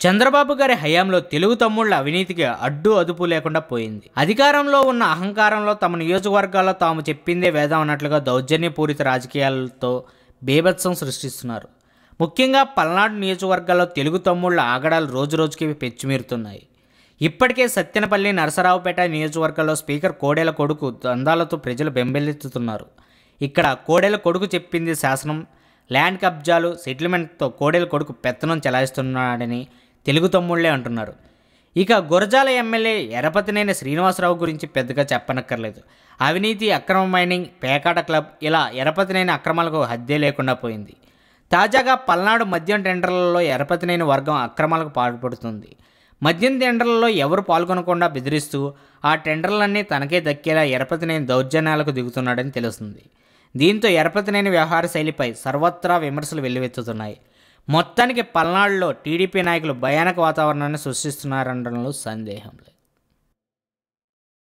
చంద్రబాబు గారి హయాంలో తెలుగు తమ్ముళ్ళ అవినీతికి అడ్డు అదుపు లేకుండా పోయింది. అధికారంలో ఉన్న అహంకారంలో తమ నియోజకవర్గాల్లో తాము చెప్పిందే వేదం అన్నట్లుగా దౌర్జన్యపూరిత రాజకీయాలతో బీభత్సం సృష్టిస్తున్నారు. ముఖ్యంగా పల్నాడు నియోజకవర్గాల్లో తెలుగు తమ్ముళ్ళ ఆగడాలు రోజురోజుకి పెచ్చుమీరుతున్నాయి. ఇప్పటికే సత్యనపల్లి నరసరావుపేట నియోజకవర్గంలో స్పీకర్ కోడెల కొడుకు దందాలతో ప్రజలు బెంబెలెత్తుతున్నారు. ఇక్కడ కోడెల కొడుకు చెప్పింది శాసనం ల్యాండ్ కబ్జాలు సెటిల్మెంట్తో కోడెల కొడుకు పెత్తనం చెలాయిస్తున్నాడని తెలుగు తమ్ముళ్ళే అంటున్నారు. ఇక గురజాల ఎమ్మెల్యే ఎరపతినేని శ్రీనివాసరావు గురించి పెద్దగా చెప్పనక్కర్లేదు. అవినీతి అక్రమ మైనింగ్ పేకాట క్లబ్ ఇలా ఎరపతినేని అక్రమాలకు హద్దే లేకుండా పోయింది. తాజాగా పల్నాడు మద్యం టెండర్లలో ఎరపతినేని వర్గం అక్రమాలకు పాల్పడుతుంది. మద్యం టెండర్లలో ఎవరు పాల్గొనకుండా బెదిరిస్తూ ఆ టెండర్లన్నీ తనకే దక్కేలా ఎరపతినేని దౌర్జన్యాలకు దిగుతున్నాడని తెలుస్తుంది. దీంతో ఎరపతినేని వ్యవహార శైలిపై సర్వత్రా విమర్శలు వెల్లువెత్తుతున్నాయి. మొత్తానికి పల్నాడులో టీడీపీ నాయకులు భయానక వాతావరణాన్ని సృష్టిస్తున్నారనడంలో సందేహం లేదు.